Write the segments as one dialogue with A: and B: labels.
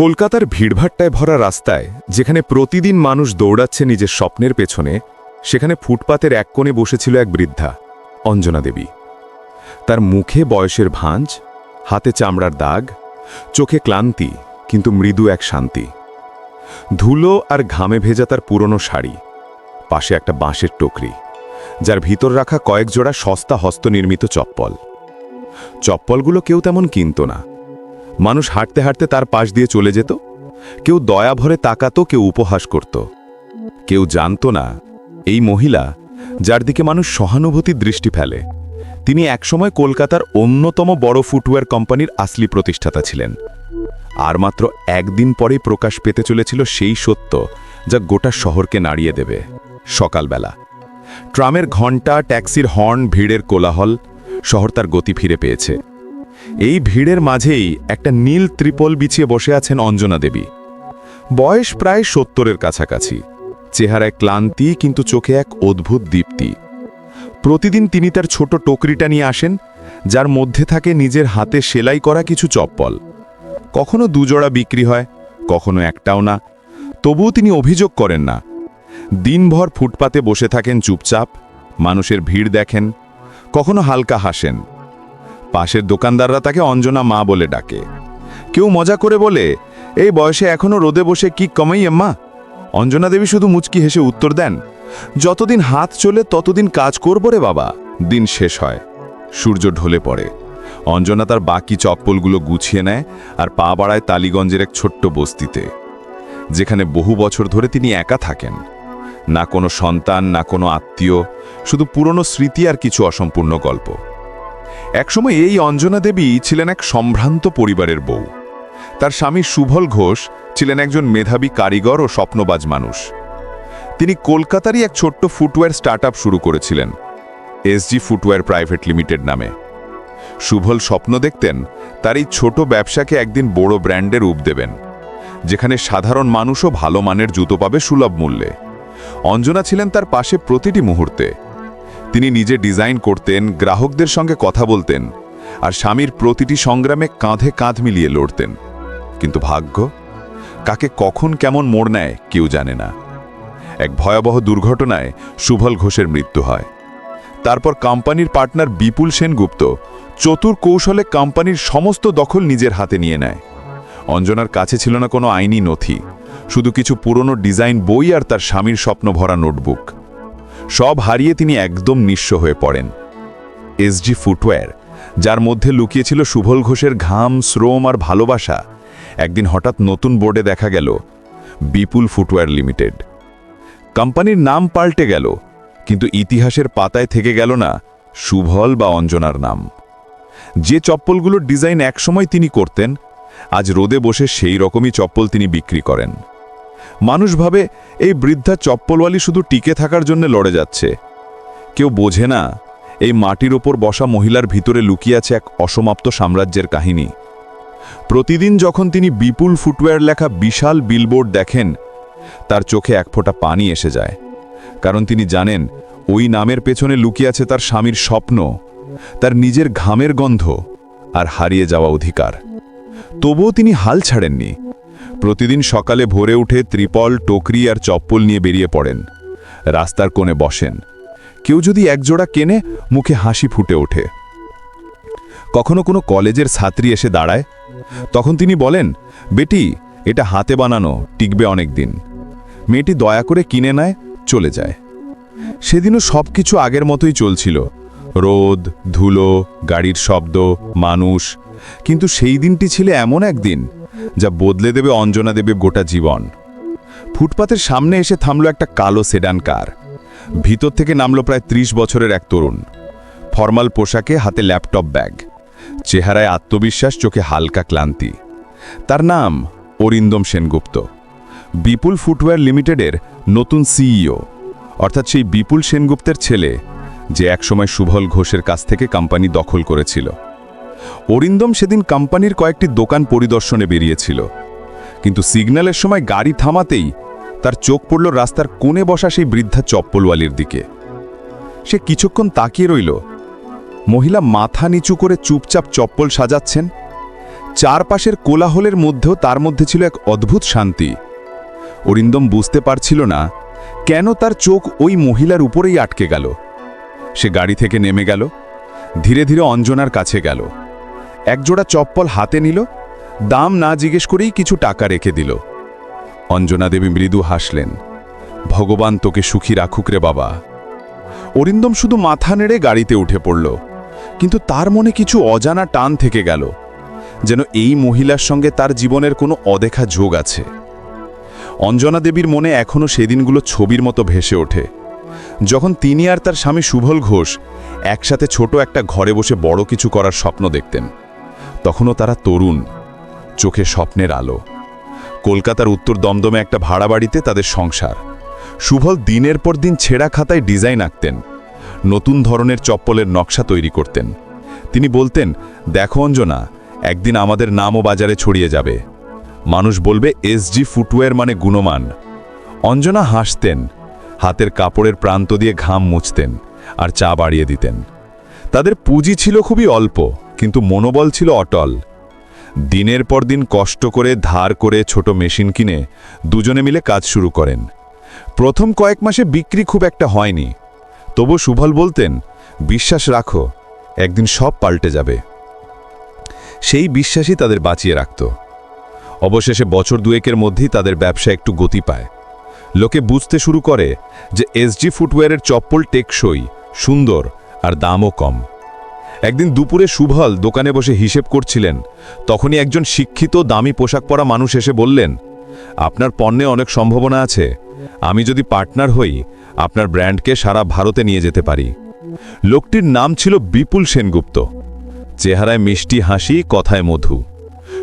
A: কলকাতার ভিড়ভাট্টায় ভরা রাস্তায়, যেখানে প্রতিদিন মানুষ দৌড়াচ্ছে নিজের স্বপ্নের পেছনে, সেখানে ফুটপাতের এক কোণে বসেছিল এক বৃদ্ধা, অঞ্জনা দেবী। তার মুখে বয়সের ভাঁজ, হাতে চামড়ার দাগ, চোখে ক্লান্তি, কিন্তু মৃদু এক শান্তি। ধুলো আর ঘামে ভেজা তার পুরনো শাড়ি, পাশে একটা বাঁশের টোকরি, যার ভিতর রাখা কয়েক জোড়া সস্তা হস্তনির্মিত চপ্পল। চপ্পলগুলো কেউ তেমন কিনত না। মানুষ হাঁটতে হাঁটতে তার পাশ দিয়ে চলে যেত। কেউ দয়া ভরে তাকাতো, কেউ উপহাস করত। কেউ জানত না, এই মহিলা, যার দিকে মানুষ সহানুভূতির দৃষ্টি ফেলে, তিনি একসময় কলকাতার অন্যতম বড় ফুটওয়্যার কোম্পানির আসলি প্রতিষ্ঠাতা ছিলেন। আর মাত্র একদিন পরেই প্রকাশ পেতে চলেছিল সেই সত্য যা গোটা শহরকে নাড়িয়ে দেবে। সকালবেলা, ট্রামের ঘণ্টা, ট্যাক্সির হর্ন, ভিড়ের কোলাহল, শহর তার গতি ফিরে পেয়েছে। এই ভিড়ের মাঝেই একটা নীল ত্রিপল বিছিয়ে বসে আছেন অঞ্জনা দেবী। বয়স প্রায় সত্তরের কাছাকাছি। চেহারায় ক্লান্তি, কিন্তু চোখে এক অদ্ভুত দীপ্তি। প্রতিদিন তিনি তার ছোট টোকরিটা নিয়ে আসেন, যার মধ্যে থাকে নিজের হাতে সেলাই করা কিছু চপ্পল। কখনো দুজোড়া বিক্রি হয়, কখনো একটাও না। তবুও তিনি অভিযোগ করেন না। দিনভর ফুটপাতে বসে থাকেন চুপচাপ, মানুষের ভিড় দেখেন, কখনো হালকা হাসেন। পাশের দোকানদাররা তাকে অঞ্জনা মা বলে ডাকে। কেউ মজা করে বলে, এই বয়সে এখনও রোদে বসে কি কমাই এম্মা? অঞ্জনা দেবী শুধু মুচকি হেসে উত্তর দেন, যতদিন হাত চলে ততদিন কাজ করব রে বাবা, দিন শেষ হয়। সূর্য ঢলে পড়ে। অঞ্জনা তার বাকি চপ্পলগুলো গুছিয়ে নেয় আর পা বাড়ায় তালিগঞ্জের এক ছোট্ট বস্তিতে, যেখানে বহু বছর ধরে তিনি একা থাকেন। না কোনো সন্তান, না কোনো আত্মীয়, শুধু পুরনো স্মৃতি আর কিছু অসম্পূর্ণ গল্প। একসময় এই অঞ্জনা দেবী ছিলেন এক সম্ভ্রান্ত পরিবারের বউ। তার স্বামী সুভল ঘোষ ছিলেন একজন মেধাবী কারিগর ও স্বপ্নবাজ মানুষ। তিনি কলকাতারই এক ছোট্ট ফুটওয়্যার স্টার্টআপ শুরু করেছিলেন, এসজি ফুটওয়্যার প্রাইভেট লিমিটেড নামে। সুভল স্বপ্ন দেখতেন তার এই ছোট ব্যবসাকে একদিন বড় ব্র্যান্ডের রূপ দেবেন, যেখানে সাধারণ মানুষও ভালো মানের জুতো পাবে সুলভ মূল্যে। অঞ্জনা ছিলেন তার পাশে প্রতিটি মুহূর্তে। তিনি নিজে ডিজাইন করতেন, গ্রাহকদের সঙ্গে কথা বলতেন আর স্বামীর প্রতিটি সংগ্রামে কাঁধে কাঁধ মিলিয়ে লড়তেন। কিন্তু ভাগ্য? কাকে কখন কেমন মোড় নেয় কেউ জানে না। এক ভয়াবহ দুর্ঘটনায় সুভল ঘোষের মৃত্যু হয়। তারপর কোম্পানির পার্টনার বিপুল সেনগুপ্ত চতুর কৌশলে কোম্পানির সমস্ত দখল নিজের হাতে নিয়ে নেয়। অঞ্জনার কাছে ছিল না কোনো আইনি নথি, শুধু কিছু পুরনো ডিজাইন বই আর তার স্বামীর স্বপ্ন ভরা নোটবুক। সব হারিয়ে তিনি একদম নিঃস্ব হয়ে পড়েন। এসজি ফুটওয়্যার, যার মধ্যে লুকিয়েছিল সুভল ঘোষের ঘাম, শ্রম আর ভালোবাসা, একদিন হঠাৎ নতুন বোর্ডে দেখা গেল বিপুল ফুটওয়্যার লিমিটেড। কোম্পানির নাম পাল্টে গেল, কিন্তু ইতিহাসের পাতায় থেকে গেল না সুভল বা অঞ্জনার নাম। যে চপ্পলগুলোর ডিজাইন একসময় তিনি করতেন, আজ রোদে বসে সেই রকমই চপ্পল তিনি বিক্রি করেন। মানুষ ভাবে এই বৃদ্ধা চপ্পলওয়ালি শুধু টিকে থাকার জন্য লড়ে যাচ্ছে। কেউ বোঝে না, এই মাটির ওপর বসা মহিলার ভিতরে লুকিয়ে আছে এক অসমাপ্ত সাম্রাজ্যের কাহিনী। প্রতিদিন যখন তিনি বিপুল ফুটওয়্যার লেখা বিশাল বিলবোর্ড দেখেন, তার চোখে এক ফোঁটা পানি এসে যায়। কারণ তিনি জানেন, ওই নামের পেছনে লুকিয়ে আছে তার স্বামীর স্বপ্ন, তার নিজের ঘামের গন্ধ আর হারিয়ে যাওয়া অধিকার। তবুও তিনি হাল ছাড়েননি। প্রতিদিন সকালে ভোরে উঠে ত্রিপল, টোকরি আর চপ্পল নিয়ে বেরিয়ে পড়েন। রাস্তার কোণে বসেন। কেউ যদি একজোড়া কেনে, মুখে হাসি ফুটে ওঠে। কখনো কোনো কলেজের ছাত্রী এসে দাঁড়ায়। তখন তিনি বলেন, বেটি, এটা হাতে বানানো, টিকবে অনেক দিন মেয়েটি দয়া করে কিনে নেয়, চলে যায়। সেদিনও সব কিছু আগের মতোই চলছিল। রোদ, ধুলো, গাড়ির শব্দ, মানুষ। কিন্তু সেই দিনটি ছিল এমন একদিন যা বদলে দেবে অঞ্জনা দেবে গোটা জীবন। ফুটপাতের সামনে এসে থামলো একটা কালো সেডান কার ভিতর থেকে নামলো প্রায় ত্রিশ বছরের এক তরুণ। ফর্মাল পোশাকে হাতে ল্যাপটপ ব্যাগ। চেহারায় আত্মবিশ্বাস, চোখে হালকা ক্লান্তি। তার নাম অরিন্দম সেনগুপ্ত। বিপুল ফুটওয়্যার লিমিটেডের নতুন সিইও অর্থাৎ সেই বিপুল সেনগুপ্তের ছেলে, যে একসময় সুভল ঘোষের কাছ থেকে কোম্পানি দখল করেছিল। অরিন্দম সেদিন কোম্পানির কয়েকটি দোকান পরিদর্শনে বেরিয়েছিল। কিন্তু সিগন্যালের সময় গাড়ি থামাতেই তার চোখ পড়ল রাস্তার কোণে বসা সেই বৃদ্ধা চপ্পলওয়ালির দিকে। সে কিছুক্ষণ তাকিয়ে রইল। মহিলা মাথা নিচু করে চুপচাপ চপ্পল সাজাচ্ছেন। চারপাশের কোলাহলের মধ্যেও তার মধ্যে ছিল এক অদ্ভুত শান্তি। অরিন্দম বুঝতে পারছিল না কেন তার চোখ ওই মহিলার উপরেই আটকে গেল। সে গাড়ি থেকে নেমে গেল। ধীরে ধীরে অঞ্জনার কাছে গেল। একজোড়া চপ্পল হাতে নিল, দাম না জিজ্ঞেস করেই কিছু টাকা রেখে দিল। অঞ্জনা দেবী মৃদু হাসলেন, ভগবান তোকে সুখী রাখুক রে বাবা। অরিন্দম শুধু মাথা নেড়ে গাড়িতে উঠে পড়ল, কিন্তু তার মনে কিছু অজানা টান থেকে গেল, যেন এই মহিলার সঙ্গে তার জীবনের কোনো অদেখা যোগ আছে। অঞ্জনা দেবীর মনে এখনও সেদিনগুলো ছবির মতো ভেসে ওঠে, যখন তিনি আর তার স্বামী সুভল ঘোষ একসাথে ছোট একটা ঘরে বসে বড় কিছু করার স্বপ্ন দেখতেন। তখনও তারা তরুণ, চোখে স্বপ্নের আলো। কলকাতার উত্তর দমদমে একটা ভাড়া বাড়িতে তাদের সংসার। সুভল দিনের পর দিন ছেঁড়া খাতায় ডিজাইন আঁকতেন, নতুন ধরনের চপ্পলের নকশা তৈরি করতেন। তিনি বলতেন, দেখো অঞ্জনা, একদিন আমাদের নামও বাজারে ছড়িয়ে যাবে। মানুষ বলবে এসজি ফুটওয়্যার মানে গুণমান। অঞ্জনা হাসতেন, হাতের কাপড়ের প্রান্ত দিয়ে ঘাম মুছতেন আর চা বাড়িয়ে দিতেন। তাদের পুঁজি ছিল খুবই অল্প। কিন্তু মনোবল ছিল অটল। দিনের পর দিন কষ্ট করে ধার করে ছোট মেশিন কিনে দুজনে মিলে কাজ শুরু করেন। প্রথম কয়েক মাসে বিক্রি খুব একটা হয়নি। তবু সুভল বলতেন, বিশ্বাস রাখো, একদিন সব পাল্টে যাবে। সেই বিশ্বাসই তাদের বাঁচিয়ে রাখত। অবশেষে বছর দুয়েকের মধ্যেই তাদের ব্যবসা একটু গতি পায়। লোকে বুঝতে শুরু করে যে এসজি ফুটওয়্যারের চপ্পল টেকসই, সুন্দর আর দামও কম। একদিন দুপুরে সুভল দোকানে বসে হিসেব করছিলেন। তখনই একজন শিক্ষিত, দামি পোশাক পরা মানুষ এসে বললেন, আপনার পণ্যে অনেক সম্ভাবনা আছে। আমি যদি পার্টনার হই, আপনার ব্র্যান্ডকে সারা ভারতে নিয়ে যেতে পারি। লোকটির নাম ছিল বিপুল সেনগুপ্ত। চেহারায় মিষ্টি হাসি, কথায় মধু।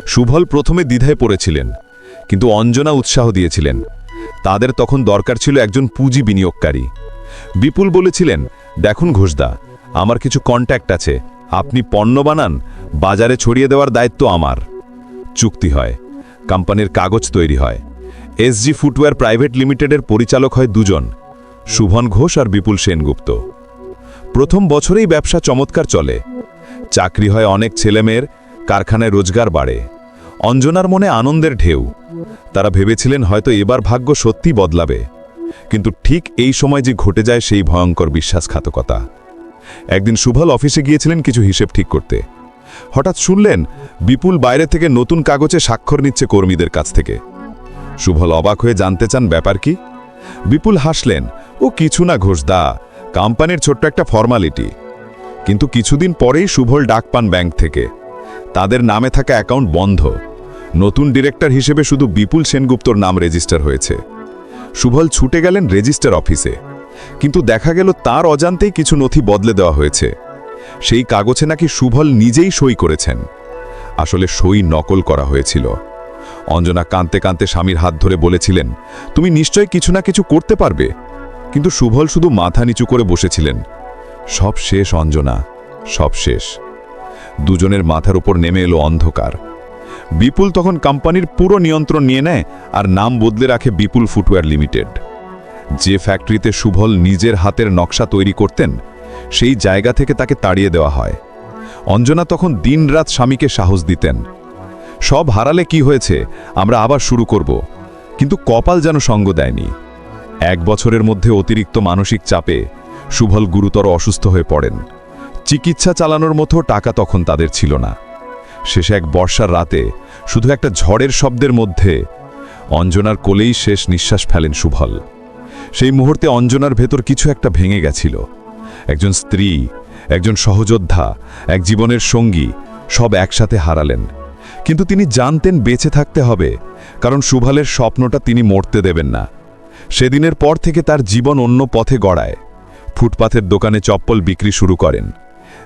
A: সুভল প্রথমে দ্বিধায় পড়েছিলেন, কিন্তু অঞ্জনা উৎসাহ দিয়েছিলেন। তাদের তখন দরকার ছিল একজন পুঁজি বিনিয়োগকারী। বিপুল বলেছিলেন, দেখুন ঘোষদা আমার কিছু কন্ট্যাক্ট আছে। আপনি পণ্য বানান, বাজারে ছড়িয়ে দেওয়ার দায়িত্ব আমার। চুক্তি হয়। কোম্পানির কাগজ তৈরি হয়। এসজি ফুটওয়্যার প্রাইভেট লিমিটেডের পরিচালক হয় দুজন, শুভন ঘোষ আর বিপুল সেনগুপ্ত। প্রথম বছরেই ব্যবসা চমৎকার চলে। চাকরি হয় অনেক ছেলেমেয়ের, কারখানায় রোজগার বাড়ে। অঞ্জনার মনে আনন্দের ঢেউ। তারা ভেবেছিলেন হয়তো এবার ভাগ্য সত্যি বদলাবে। কিন্তু ঠিক এই সময় যে ঘটে যায় সেই ভয়ঙ্কর বিশ্বাসঘাতকতা। একদিন সুভল অফিসে গিয়েছিলেন কিছু হিসেব ঠিক করতে। হঠাৎ শুনলেন, বিপুল বাইরে থেকে নতুন কাগজে স্বাক্ষর নিচ্ছে কর্মীদের কাছ থেকে। সুভল অবাক হয়ে জানতে চান, ব্যাপার কি? বিপুল হাসলেন, ও কিছু না ঘোষদা কোম্পানির ছোট্ট একটা ফর্মালিটি। কিন্তু কিছুদিন পরেই সুভল ডাক পান ব্যাংক থেকে। তাদের নামে থাকা অ্যাকাউন্ট বন্ধ। নতুন ডিরেক্টর হিসেবে শুধু বিপুল সেনগুপ্তর নাম রেজিস্টার হয়েছে। সুভল ছুটে গেলেন রেজিস্টার অফিসে। কিন্তু দেখা গেল তার অজান্তেই কিছু নথি বদলে দেওয়া হয়েছে। সেই কাগজে নাকি সুভল নিজেই সই করেছেন। আসলে সই নকল করা হয়েছিল। অঞ্জনা কাঁদতে কাঁদতে স্বামীর হাত ধরে বলেছিলেন, তুমি নিশ্চয় কিছু না কিছু করতে পারবে? কিন্তু সুভল শুধু মাথা নিচু করে বসেছিলেন। সব শেষ, অঞ্জনা, সব শেষ। দুজনের মাথার উপর নেমে এলো অন্ধকার। বিপুল তখন কোম্পানির পুরো নিয়ন্ত্রণ নিয়ে নেয় আর নাম বদলে রাখে বিপুল ফুটওয়্যার লিমিটেড। যে ফ্যাক্টরিতে সুভল নিজের হাতের নকশা তৈরি করতেন, সেই জায়গা থেকে তাকে তাড়িয়ে দেওয়া হয়। অঞ্জনা তখন দিনরাত স্বামীকে সাহস দিতেন। সব হারালে কি হয়েছে, আমরা আবার শুরু করব, কিন্তু কপাল যেন সঙ্গ দেয়নি। এক বছরের মধ্যে অতিরিক্ত মানসিক চাপে সুভল গুরুতর অসুস্থ হয়ে পড়েন। চিকিৎসা চালানোর মতো টাকা তখন তাদের ছিল না। শেষে এক বর্ষার রাতে শুধু একটা ঝড়ের শব্দের মধ্যে অঞ্জনার কোলেই শেষ নিঃশ্বাস ফেলেন সুভল সেই মুহূর্তে অঞ্জনার ভেতর কিছু একটা ভেঙে গেছিল। একজন স্ত্রী, একজন সহযোদ্ধা, এক জীবনের সঙ্গী, সব একসাথে হারালেন। কিন্তু তিনি জানতেন বেঁচে থাকতে হবে, কারণ সুভালের স্বপ্নটা তিনি মরতে দেবেন না। সেদিনের পর থেকে তার জীবন অন্য পথে গড়ায়। ফুটপাথের দোকানে চপ্পল বিক্রি শুরু করেন।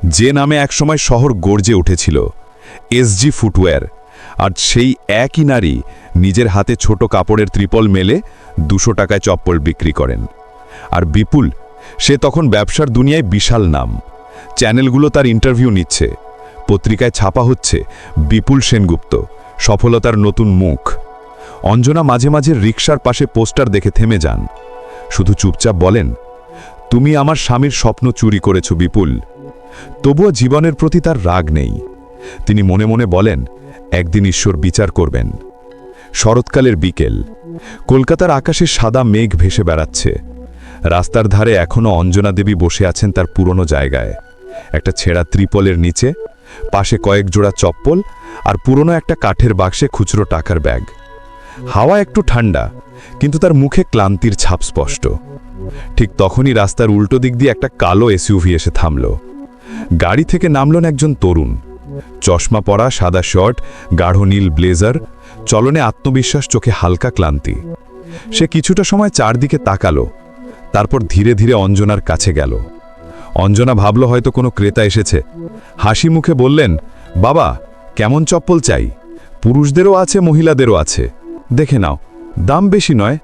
A: যে নামে একসময় শহর গর্জে উঠেছিল এসজি ফুটওয়্যার। আর সেই একই নারী নিজের হাতে ছোট কাপড়ের ত্রিপল মেলে দুশো টাকায় চপ্পল বিক্রি করেন। আর বিপুল, সে তখন ব্যবসার দুনিয়ায় বিশাল নাম। চ্যানেলগুলো তার ইন্টারভিউ নিচ্ছে। পত্রিকায় ছাপা হচ্ছে, বিপুল সেনগুপ্ত, সফলতার নতুন মুখ। অঞ্জনা মাঝে মাঝে রিকশার পাশে পোস্টার দেখে থেমে যান। শুধু চুপচাপ বলেন, তুমি আমার স্বামীর স্বপ্ন চুরি করেছ বিপুল। তবুও জীবনের প্রতি তার রাগ নেই। তিনি মনে মনে বলেন একদিন ঈশ্বর বিচার করবেন। শরৎকালের বিকেল। কলকাতার আকাশে সাদা মেঘ ভেসে বেড়াচ্ছে। রাস্তার ধারে এখনও অঞ্জনা দেবী বসে আছেন তার পুরনো জায়গায়। একটা ছেঁড়া ত্রিপলের নিচে, পাশে কয়েক জোড়া চপ্পল আর পুরনো একটা কাঠের বাক্সে খুচরো টাকার ব্যাগ। হাওয়া একটু ঠান্ডা, কিন্তু তার মুখে ক্লান্তির ছাপ স্পষ্ট। ঠিক তখনই রাস্তার উল্টো দিক দিয়ে একটা কালো এসইউভি এসে থামল। গাড়ি থেকে নামলেন একজন তরুণ। চশমা পরা, সাদা শর্ট, গাঢ় নীল ব্লেজার, চলনে আত্মবিশ্বাস, চোখে হালকা ক্লান্তি। সে কিছুটা সময় চারদিকে তাকালো, তারপর ধীরে ধীরে অঞ্জনার কাছে গেল। অঞ্জনা ভাবল, হয়তো কোনো ক্রেতা এসেছে। হাসি মুখে বললেন, বাবা, কেমন চপ্পল চাই? পুরুষদেরও আছে, মহিলাদেরও আছে। দেখে নাও, দাম বেশি নয়?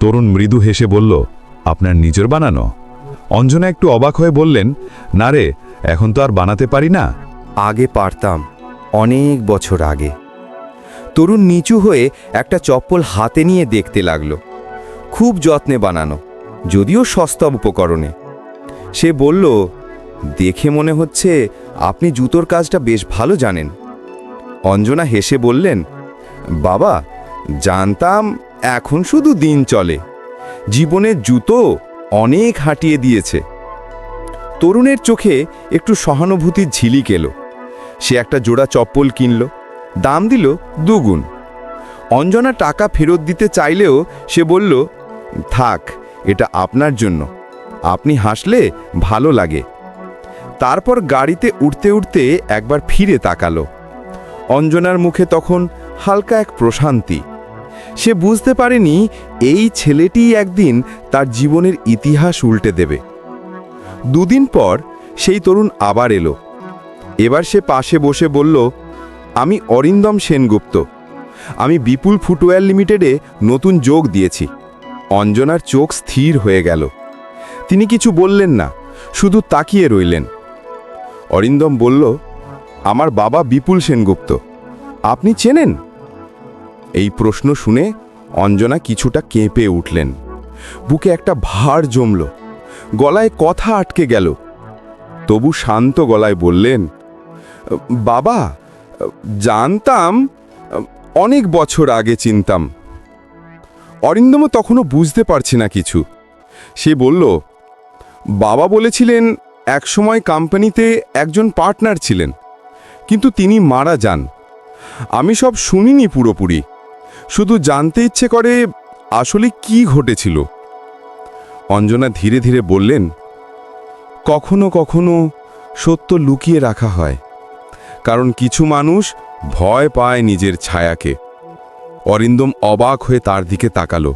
A: তরুণ মৃদু হেসে বলল, আপনার নিজের বানানো? অঞ্জনা একটু অবাক হয়ে বললেন, না রে, এখন তো আর বানাতে পারি না।
B: আগে পারতাম, অনেক বছর আগে। তরুণ নিচু হয়ে একটা চপ্পল হাতে নিয়ে দেখতে লাগল। খুব যত্নে বানানো, যদিও সস্তা উপকরণে। সে বলল, দেখে মনে হচ্ছে আপনি জুতোর কাজটা বেশ ভালো জানেন। অঞ্জনা হেসে বললেন, বাবা, জানতাম এখন শুধু দিন চলে। জীবনের জুতো অনেক হাঁটিয়ে দিয়েছে। তরুণের চোখে একটু সহানুভূতির ঝিলিক এলো। সে একটা জোড়া চপ্পল কিনল। দাম দিল দুগুণ। অঞ্জনা টাকা ফেরত দিতে চাইলেও সে বলল, থাক, এটা আপনার জন্য। আপনি হাসলে ভালো লাগে। তারপর গাড়িতে উঠতে উঠতে একবার ফিরে তাকালো। অঞ্জনার মুখে তখন হালকা এক প্রশান্তি। সে বুঝতে পারেনি এই ছেলেটি একদিন তার জীবনের ইতিহাস উল্টে দেবে। দুদিন পর সেই তরুণ আবার এলো। এবার সে পাশে বসে বলল, আমি অরিন্দম সেনগুপ্ত। আমি বিপুল ফুটওয়্যার লিমিটেডে নতুন যোগ দিয়েছি। অঞ্জনার চোখ স্থির হয়ে গেল। তিনি কিছু বললেন না, শুধু তাকিয়ে রইলেন। অরিন্দম বলল, আমার বাবা বিপুল সেনগুপ্ত। আপনি চেনেন? এই প্রশ্ন শুনে অঞ্জনা কিছুটা কেঁপে উঠলেন। বুকে একটা ভার জমল। গলায় কথা আটকে গেল। তবু শান্ত গলায় বললেন বাবা, জানতাম, অনেক বছর আগে চিনতাম। অরিন্দম তখনও বুঝতে পারছি না কিছু। সে বলল, বাবা বলেছিলেন, একসময় কোম্পানিতে একজন পার্টনার ছিলেন, কিন্তু তিনি মারা যান। আমি সব শুনিনি পুরোপুরি। শুধু জানতে ইচ্ছে করে, আসলে কি ঘটেছিল? অঞ্জনা ধীরে ধীরে বললেন, কখনো কখনো সত্য লুকিয়ে রাখা হয়। কারণ কিছু মানুষ ভয় পায় নিজের ছায়াকে। অরিন্দম অবাক হয়ে তার দিকে তাকালো।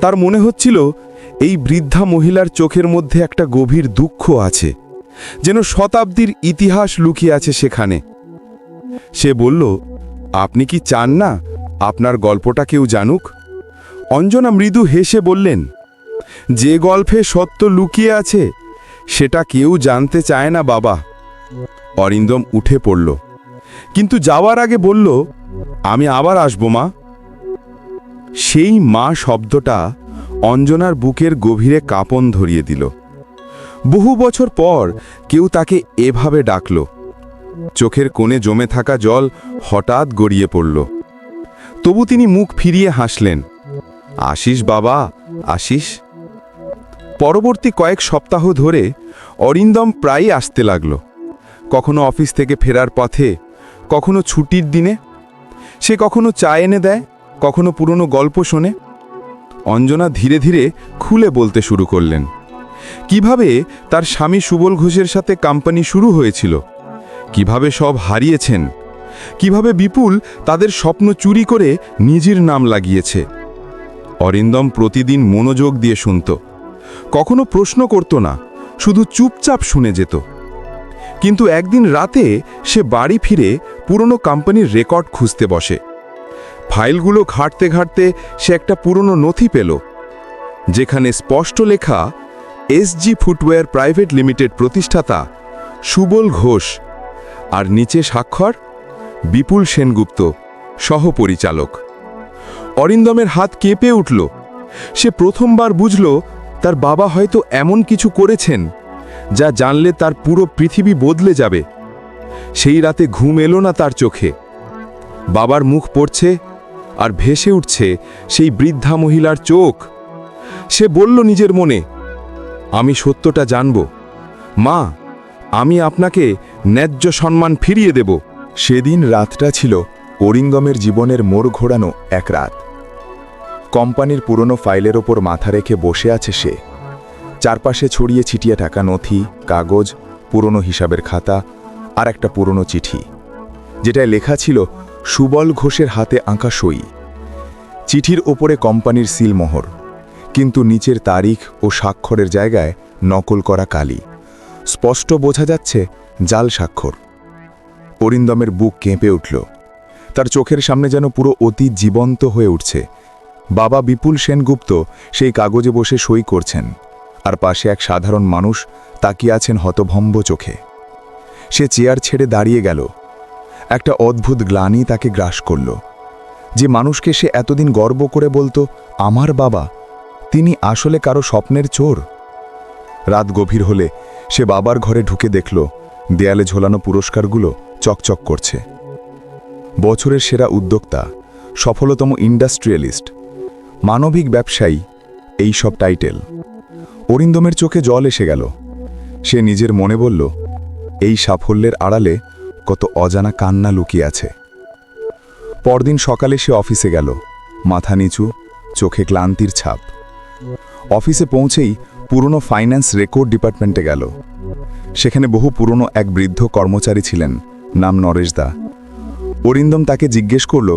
B: তার মনে হচ্ছিল, এই বৃদ্ধা মহিলার চোখের মধ্যে একটা গভীর দুঃখ আছে, যেন শতাব্দীর ইতিহাস লুকিয়ে আছে সেখানে। সে বলল, আপনি কি চান না আপনার গল্পটা কেউ জানুক? অঞ্জনা মৃদু হেসে বললেন, যে গল্পে সত্য লুকিয়ে আছে, সেটা কেউ জানতে চায় না বাবা। অরিন্দম উঠে পড়ল। কিন্তু যাওয়ার আগে বলল, আমি আবার আসব, মা। সেই মা শব্দটা অঞ্জনার বুকের গভীরে কাঁপন ধরিয়ে দিল। বহু বছর পর কেউ তাকে এভাবে ডাকল। চোখের কোণে জমে থাকা জল হঠাৎ গড়িয়ে পড়ল। তবু তিনি মুখ ফিরিয়ে হাসলেন আশিস বাবা আশিস পরবর্তী কয়েক সপ্তাহ ধরে অরিন্দম প্রায়ই আসতে লাগল। কখনো অফিস থেকে ফেরার পথে, কখনো ছুটির দিনে। সে কখনো চা এনে দেয়, কখনো পুরনো গল্প শোনে। অঞ্জনা ধীরে ধীরে খুলে বলতে শুরু করলেন, কীভাবে তার স্বামী সুবল ঘোষের সাথে কোম্পানি শুরু হয়েছিল? কীভাবে সব হারিয়েছেন? কীভাবে বিপুল তাদের স্বপ্ন চুরি করে নিজের নাম লাগিয়েছে? অরিন্দম প্রতিদিন মনোযোগ দিয়ে শুনত, কখনো প্রশ্ন করত না, শুধু চুপচাপ শুনে যেত। কিন্তু একদিন রাতে সে বাড়ি ফিরে পুরনো কোম্পানির রেকর্ড খুঁজতে বসে। ফাইলগুলো ঘাঁটতে ঘাঁটতে সে একটা পুরনো নথি পেল, যেখানে স্পষ্ট লেখা এসজি ফুটওয়্যার প্রাইভেট লিমিটেড প্রতিষ্ঠাতা সুবল ঘোষ আর নিচে স্বাক্ষর, বিপুল সেনগুপ্ত, সহপরিচালক। অরিন্দমের হাত কেঁপে উঠল। সে প্রথমবার বুঝল তার বাবা হয়তো এমন কিছু করেছেন যা জানলে তার পুরো পৃথিবী বদলে যাবে। সেই রাতে ঘুম এলো না তার চোখে।
A: বাবার মুখ পড়ছে আর ভেসে উঠছে সেই বৃদ্ধা মহিলার চোখ। সে বলল নিজের মনে, আমি সত্যটা জানব। মা, আমি আপনাকে ন্যায্য সম্মান ফিরিয়ে দেব।
C: সেদিন রাতটা ছিল অরিঙ্গমের জীবনের মোড় ঘোরানো এক রাত। কোম্পানির পুরনো ফাইলের ওপর মাথা রেখে বসে আছে সে। চারপাশে ছড়িয়ে ছিটিয়ে থাকা নথি, কাগজ, পুরনো হিসাবের খাতা আর একটা পুরনো চিঠি, যেটায় লেখা ছিল, সুবল ঘোষের হাতে আঁকা সই। চিঠির ওপরে কোম্পানির সিলমোহর কিন্তু নিচের তারিখ ও স্বাক্ষরের জায়গায় নকল করা কালি। স্পষ্ট বোঝা যাচ্ছে, জাল স্বাক্ষর। অরিন্দমের বুক কেঁপে উঠল। তার চোখের সামনে যেন পুরো অতি জীবন্ত হয়ে উঠছে। বাবা বিপুল সেনগুপ্ত সেই কাগজে বসে সই করছেন। আর পাশে এক সাধারণ মানুষ তাকিয়ে আছেন হতভম্ব চোখে। সে চেয়ার ছেড়ে দাঁড়িয়ে গেল। একটা অদ্ভুত গ্লানি তাকে গ্রাস করল। যে মানুষকে সে এতদিন গর্ব করে বলতো, আমার বাবা, তিনি আসলে কারও স্বপ্নের চোর? রাত গভীর হলে সে বাবার ঘরে ঢুকে দেখল, দেয়ালে ঝোলানো পুরস্কারগুলো চকচক করছে। বছরের সেরা উদ্যোক্তা, সফলতম ইন্ডাস্ট্রিয়ালিস্ট, মানবিক ব্যবসায়ী, এই সব টাইটেল। অরিন্দমের চোখে জল এসে গেল। সে নিজের মনে বলল, এই সাফল্যের আড়ালে কত অজানা কান্না লুকিয়ে আছে। পরদিন সকালে সে অফিসে গেল, মাথা নিচু, চোখে ক্লান্তির ছাপ। অফিসে পৌঁছেই পুরনো ফাইন্যান্স রেকর্ড ডিপার্টমেন্টে গেল। সেখানে বহু পুরনো এক বৃদ্ধ কর্মচারী ছিলেন, নাম নরেশদা অরিন্দম তাকে জিজ্ঞেস করল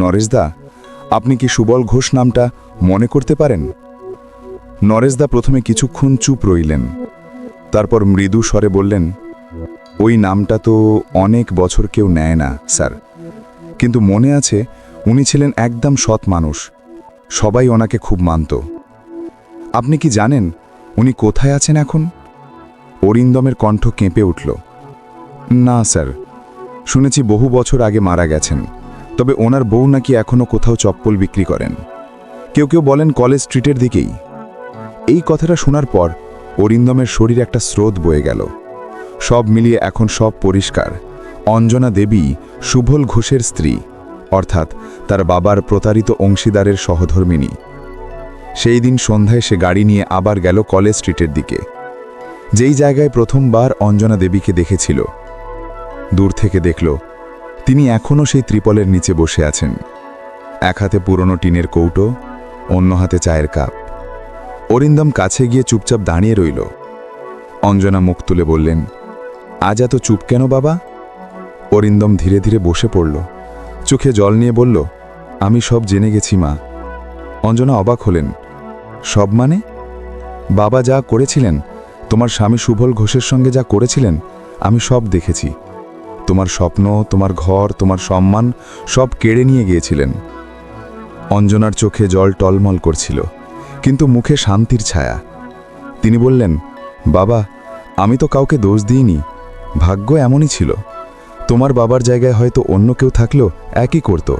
C: নরেশদা আপনি কি সুবল ঘোষ নামটা মনে করতে পারেন? নরেশদা প্রথমে কিছুক্ষণ চুপ রইলেন। তারপর মৃদু স্বরে বললেন, ওই নামটা তো অনেক বছর কেউ নেয় না, স্যার। কিন্তু মনে আছে, উনি ছিলেন একদম সৎ মানুষ। সবাই ওনাকে খুব মানত। আপনি কি জানেন, উনি কোথায় আছেন এখন? অরিন্দমের কণ্ঠ কেঁপে উঠল। না, স্যার। শুনেছি বহু বছর আগে মারা গেছেন। তবে ওনার বউ নাকি এখনও কোথাও চপ্পল বিক্রি করেন। কেউ কেউ বলেন কলেজ স্ট্রিটের দিকেই। এই কথাটা শোনার পর অরিন্দমের শরীর একটা স্রোত বয়ে গেল। সব মিলিয়ে এখন সব পরিষ্কার। অঞ্জনা দেবী, সুভল ঘোষের স্ত্রী, অর্থাৎ তার বাবার প্রতারিত অংশীদারের সহধর্মিনী। সেই দিন সন্ধ্যায় সে গাড়ি নিয়ে আবার গেল কলেজ স্ট্রিটের দিকে। যেই জায়গায় প্রথমবার অঞ্জনা দেবীকে দেখেছিল, দূর থেকে দেখল, তিনি এখনও সেই ত্রিপলের নিচে বসে আছেন। এক হাতে পুরনো টিনের কৌটো, অন্য হাতে চায়ের কাপ। অরিন্দম কাছে গিয়ে চুপচাপ দাঁড়িয়ে রইল। অঞ্জনা মুখ তুলে বললেন, আজ এত চুপ কেন বাবা? অরিন্দম ধীরে ধীরে বসে পড়ল, চোখে জল নিয়ে বলল, আমি সব জেনে গেছি মা। অঞ্জনা অবাক হলেন, সব মানে? বাবা যা করেছিলেন, তোমার স্বামী সুভল ঘোষের সঙ্গে যা করেছিলেন, আমি সব দেখেছি। তোমার স্বপ্ন, তোমার ঘর, তোমার সম্মান সব কেড়ে নিয়ে গিয়েছিলেন। অঞ্জনার চোখে জল টলমল করছিল। কিন্তু মুখে শান্তির ছায়া। তিনি বললেন, বাবা, আমি তো কাউকে দোষ দিইনি। ভাগ্য এমনই ছিল। তোমার বাবার জায়গায় হয়তো অন্য কেউ থাকলেও একই করত।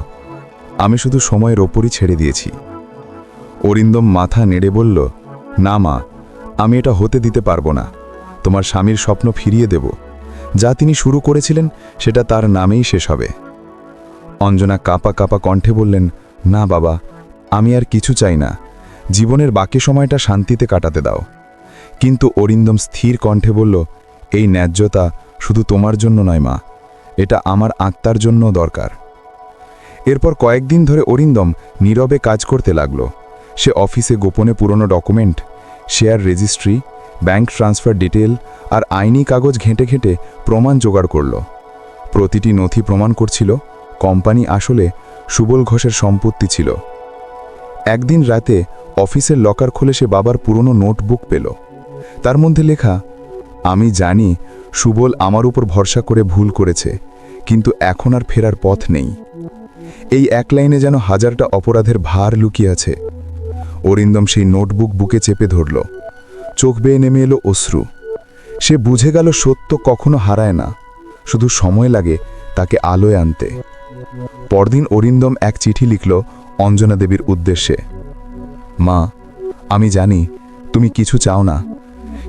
C: আমি শুধু সময়ের ওপরই ছেড়ে দিয়েছি। অরিন্দম মাথা নেড়ে বলল, না মা, আমি এটা হতে দিতে পারব না। তোমার স্বামীর স্বপ্ন ফিরিয়ে দেব। যা তিনি শুরু করেছিলেন, সেটা তার নামেই শেষ হবে। অঞ্জনা কাপা কাপা কণ্ঠে বললেন, না বাবা, আমি আর কিছু চাই না। জীবনের বাকি সময়টা শান্তিতে কাটাতে দাও। কিন্তু অরিন্দম স্থির কণ্ঠে বলল, এই ন্যায্যতা শুধু তোমার জন্য নয়, মা। এটা আমার আত্মার জন্য দরকার। এরপর কয়েকদিন ধরে অরিন্দম নীরবে কাজ করতে লাগল। সে অফিসে গোপনে পুরনো document, share registry, bank transfer detail আর আইনি কাগজ ঘেঁটে ঘেঁটে প্রমাণ জোগাড় করল। প্রতিটি নথি প্রমাণ করছিল, কোম্পানি আসলে সুবল ঘোষের সম্পত্তি ছিল। একদিন রাতে অফিসের লকার খুলে সে বাবার পুরনো নোটবুক পেল। তার মধ্যে লেখা, আমি জানি সুবল আমার উপর ভরসা করে ভুল করেছে, কিন্তু এখন আর ফেরার পথ নেই। এই এক লাইনে যেন হাজারটা অপরাধের ভার লুকিয়ে আছে। অরিন্দম সেই নোটবুক বুকে চেপে ধরল। চোখ বেয়ে নেমে এলো অশ্রু। সে বুঝে গেল সত্য কখনো হারায় না, শুধু সময় লাগে তাকে আলোয় আনতে। পরদিন অরিন্দম এক চিঠি লিখল অঞ্জনা দেবীর উদ্দেশ্যে। মা, আমি জানি তুমি কিছু চাও না,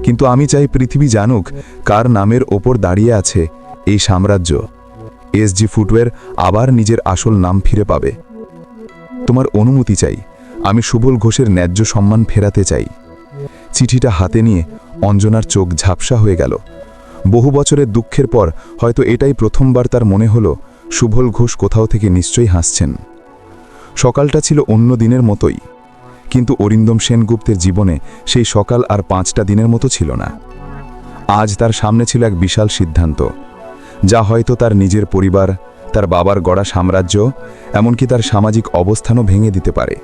C: কিন্তু আমি চাই পৃথিবী জানুক কার নামের ওপর দাঁড়িয়ে আছে এই সাম্রাজ্য। এসজি ফুটওয়্যার আবার নিজের আসল নাম ফিরে পাবে। তোমার অনুমতি চাই, আমি সুবল ঘোষের ন্যায্য সম্মান ফেরাতে চাই চিঠিটা হাতে নিয়ে অঞ্জনার চোখ ঝাপসা হয়ে গেল। বহু বছরের দুঃখের পর হয়তো এটাই প্রথমবার তার মনে হলো, সুবল ঘোষ কোথাও থেকে নিশ্চয়ই হাসছেন। সকালটা ছিল অন্য দিনের মতোই। কিন্তু অরিন্দম সেনগুপ্তের জীবনে সেই সকাল আর পাঁচটা দিনের মতো ছিল না। আজ তার সামনে ছিল এক বিশাল সিদ্ধান্ত। যা হয়তো তার নিজের পরিবার, তার বাবার গড়া সাম্রাজ্য, এমনকি তার সামাজিক অবস্থানও ভেঙে দিতে পারে।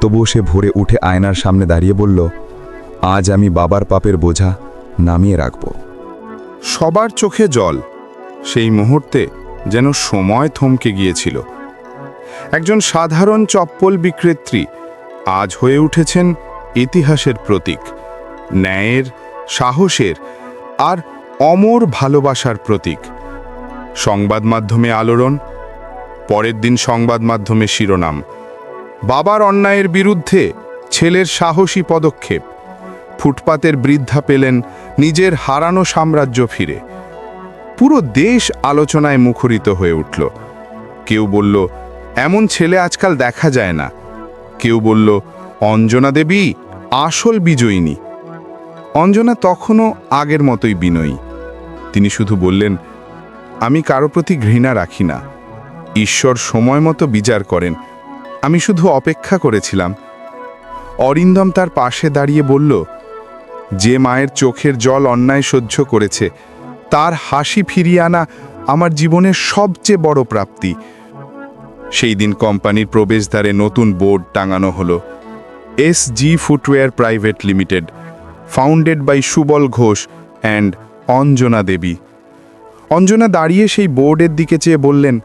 C: তবুও সে ভোরে উঠে আয়নার সামনে দাঁড়িয়ে বলল, আজ আমি বাবার পাপের বোঝা নামিয়ে রাখব।
D: সবার চোখে জল, সেই মুহূর্তে যেন সময় থমকে গিয়েছিল। একজন সাধারণ চপ্পল বিক্রেত্রী আজ হয়ে উঠেছেন ইতিহাসের প্রতীক, ন্যায়ের, সাহসের আর অমর ভালোবাসার প্রতীক। সংবাদ মাধ্যমে আলোড়ন, পরের দিন সংবাদ মাধ্যমে শিরোনাম। বাবার অন্যায়ের বিরুদ্ধে ছেলের সাহসী পদক্ষেপ। ফুটপাতের বৃদ্ধা পেলেন নিজের হারানো সাম্রাজ্য ফিরে। পুরো দেশ আলোচনায় মুখরিত হয়ে উঠল। কেউ বলল এমন ছেলে আজকাল দেখা যায় না। কেউ বলল, অঞ্জনা দেবী, আসল বিজয়িনী। অঞ্জনা তখনও আগের মতোই বিনয়ী। তিনি শুধু বললেন, আমি কারও প্রতি ঘৃণা রাখি না। ঈশ্বর সময় মতো বিচার করেন। আমি শুধু অপেক্ষা করেছিলাম। অরিন্দম তার পাশে দাঁড়িয়ে বলল, যে মায়ের চোখের জল অন্যায় সহ্য করেছে, তার হাসি ফিরিয়ে আনা আমার জীবনের সবচেয়ে বড় প্রাপ্তি। সেই দিন কোম্পানির প্রবেশদ্বারে নতুন বোর্ড টাঙানো হলো। S G footwear private limited, founded by Subal Ghosh and Anjana Debi. Anjana দাঁড়িয়ে সেই বোর্ডের দিকে চেয়ে বললেন,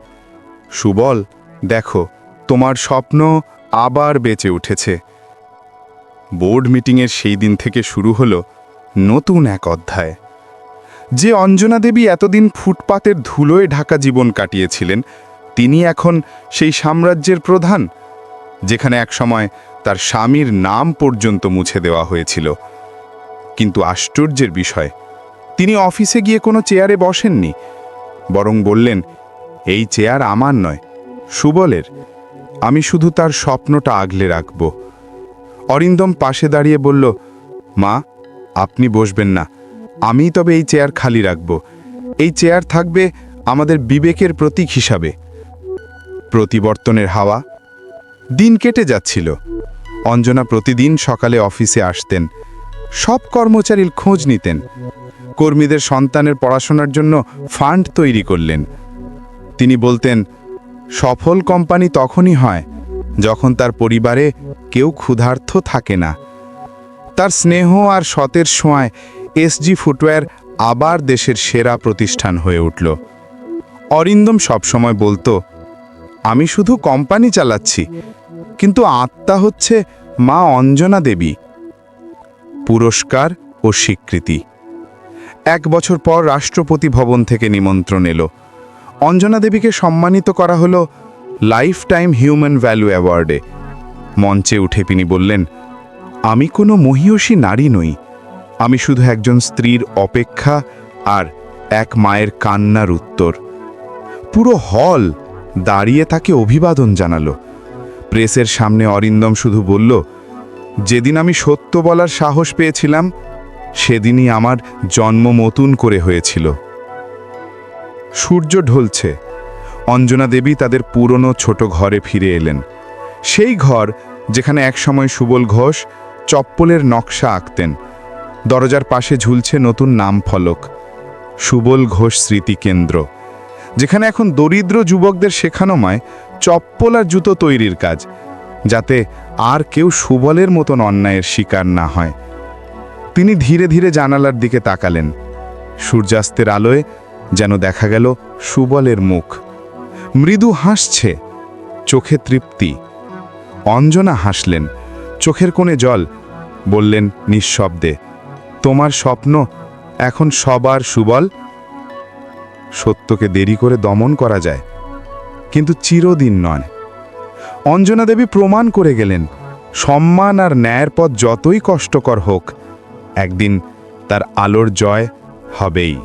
D: সুবল, দেখো, তোমার স্বপ্ন আবার বেঁচে উঠেছে। বোর্ড মিটিংয়ের সেই দিন থেকে শুরু হলো নতুন এক অধ্যায়। যে অঞ্জনা দেবী এতদিন ফুটপাতের ধুলোয় ঢাকা জীবন কাটিয়েছিলেন তিনি এখন সেই সাম্রাজ্যের প্রধান, যেখানে একসময় তার স্বামীর নাম পর্যন্ত মুছে দেওয়া হয়েছিল। কিন্তু আশ্চর্যের বিষয়, তিনি অফিসে গিয়ে কোনো চেয়ারে বসেননি, বরং বললেন, এই চেয়ার আমার নয়, সুবলের। আমি শুধু তার স্বপ্নটা আগলে রাখব। অরিন্দম পাশে দাঁড়িয়ে বলল, মা, আপনি বসবেন না আমি তবে এই চেয়ার খালি রাখব। এই চেয়ার থাকবে আমাদের বিবেকের প্রতীক হিসাবে। প্রতিবর্তনের হাওয়া। দিন কেটে যাচ্ছিল। অঞ্জনা প্রতিদিন সকালে অফিসে আসতেন। সব কর্মচারীর খোঁজ নিতেন। কর্মীদের সন্তানের পড়াশোনার জন্য ফান্ড তৈরি করলেন। তিনি বলতেন, সফল কোম্পানি তখনই হয় যখন তার পরিবারে কেউ ক্ষুধার্থ থাকে না। তার স্নেহ আর সতের ছোঁয়ায় এসজি ফুটওয়্যার আবার দেশের সেরা প্রতিষ্ঠান হয়ে উঠল। অরিন্দম সবসময় বলতো আমি শুধু কোম্পানি চালাচ্ছি, কিন্তু আত্মা হচ্ছে মা অঞ্জনা দেবী। পুরস্কার ও স্বীকৃতি। এক বছর পর রাষ্ট্রপতি ভবন থেকে নিমন্ত্রণ এলো। অঞ্জনা দেবীকে সম্মানিত করা হলো লাইফ টাইম হিউম্যান ভ্যালু অ্যাওয়ার্ডে। মঞ্চে উঠে তিনি বললেন, আমি কোনো মহিয়সী নারী নই। আমি শুধু একজন স্ত্রীর অপেক্ষা আর এক মায়ের কান্নার উত্তর। পুরো হল দাঁড়িয়ে তাকে অভিবাদন জানালো। প্রেসের সামনে অরিন্দম শুধু বলল, যেদিন আমি সত্য বলার সাহস পেয়েছিলাম, সেদিনই আমার জন্ম নতুন করে হয়েছিল। সূর্য ঢলছে। অঞ্জনা দেবী তাদের পুরনো ছোট ঘরে ফিরে এলেন। সেই ঘর যেখানে একসময় সুবল ঘোষ চপ্পলের নকশা আঁকতেন। দরজার পাশে ঝুলছে নতুন নাম ফলক সুবল ঘোষ স্মৃতি কেন্দ্র যেখানে এখন দরিদ্র যুবকদের শেখানো হয় চপ্পল আর জুতো তৈরির কাজ, যাতে আর কেউ সুবলের মতন অন্যায়ের শিকার না হয়। তিনি ধীরে ধীরে জানালার দিকে তাকালেন। সূর্যাস্তের আলোয় যেন দেখা গেল সুবলের মুখ। মৃদু হাসছে, চোখে তৃপ্তি। অঞ্জনা হাসলেন, চোখের কোণে জল। বললেন নিঃশব্দে, তোমার স্বপ্ন এখন সবার সুবল? সত্যকে দেরি করে দমন করা যায়, কিন্তু চিরদিন নয়। অঞ্জনা দেবী প্রমাণ করে গেলেন, সম্মান আর ন্যায়ের পথ যতই কষ্টকর হোক, একদিন তার আলোর জয় হবেই।